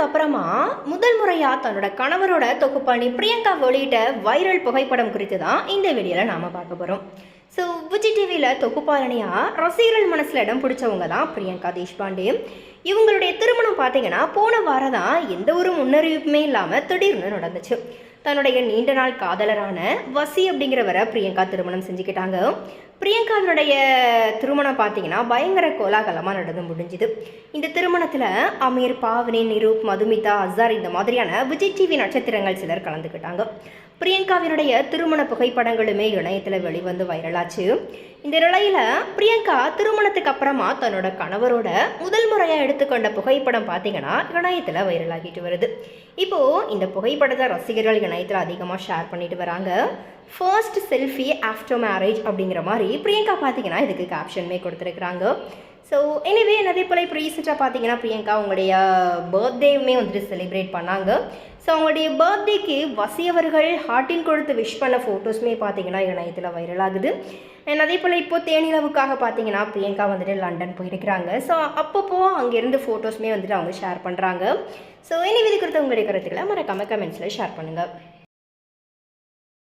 அதுக்கப்புறமா அப்புறமா முதல் முறையா தன்னோட கணவரோட தொகுப்பாணி பிரியங்கா வெளியிட்ட வைரல் புகைப்படம் குறித்து தான் இந்த வீடியோவில் நாம பார்க்க போறோம். ஸோ விஜய் டிவியில் தொகுப்பாளனியா ரசிகர்கள் மனசில் இடம் பிடிச்சவங்க தான் பிரியங்கா தேஷ்பாண்டே. இவங்களுடைய திருமணம் பார்த்தீங்கன்னா போன வாரம் தான் எந்த ஒரு முன்னறிவிப்புமே இல்லாமல் திடீர்னு நடந்துச்சு. தன்னுடைய நீண்ட நாள் காதலரான வசி அப்படிங்கிறவரை பிரியங்கா திருமணம் செஞ்சுக்கிட்டாங்க. பிரியங்காவினுடைய திருமணம் பார்த்தீங்கன்னா பயங்கர கோலாகலமாக நடந்து முடிஞ்சுது. இந்த திருமணத்தில் அமீர் பாவனி நிரூப் மதுமிதா அசார் இந்த மாதிரியான விஜய் டிவி நட்சத்திரங்கள் சிலர் கலந்துக்கிட்டாங்க. பிரியங்காவினுடைய திருமண புகைப்படங்களுமே இணையத்தில் வெளிவந்து வைரலாச்சு. இந்த நிலையில் பிரியங்கா திருமணத்துக்கு அப்புறமா தன்னோட கணவரோட முதல் முறையாக எடுத்துக்கொண்ட புகைப்படம் பார்த்தீங்கன்னா இணையத்தில் வைரலாகிட்டு வருது. இப்போது இந்த புகைப்படத்தை ரசிகர்கள் இணையத்தில் அதிகமாக ஷேர் பண்ணிட்டு வராங்க. ஃபர்ஸ்ட் செல்ஃபி ஆஃப்டர் மேரேஜ் அப்படிங்கிற மாதிரி பிரியங்கா பார்த்தீங்கன்னா இதுக்கு கேப்ஷனுமே கொடுத்துருக்குறாங்க. ஸோ எனிவே நிறைய போல் இப்போ ரீசெண்டாக பார்த்தீங்கன்னா பிரியங்கா அவங்களுடைய பர்த்டேவுமே வந்துட்டு செலிப்ரேட் பண்ணாங்க. ஸோ அவங்களுடைய பர்த்டேக்கு வசியவர்கள் ஹார்ட்டின் கொடுத்து விஷ் பண்ண ஃபோட்டோஸுமே பார்த்தீங்கன்னா இணையத்தில் வைரல் ஆகுது. அண்ட் அதே போல் இப்போ தேனிலவுக்காக பார்த்தீங்கன்னா பிரியங்கா வந்துட்டு லண்டன் போயிருக்கிறாங்க. ஸோ அப்பப்போ அங்கேருந்து ஃபோட்டோஸுமே வந்துட்டு அவங்க ஷேர் பண்ணுறாங்க ஸோ இனி விதி குறித்த உங்களுடைய கருத்துக்களை மறக்காமல் கமெண்ட்ஸில் ஷேர் பண்ணுங்கள்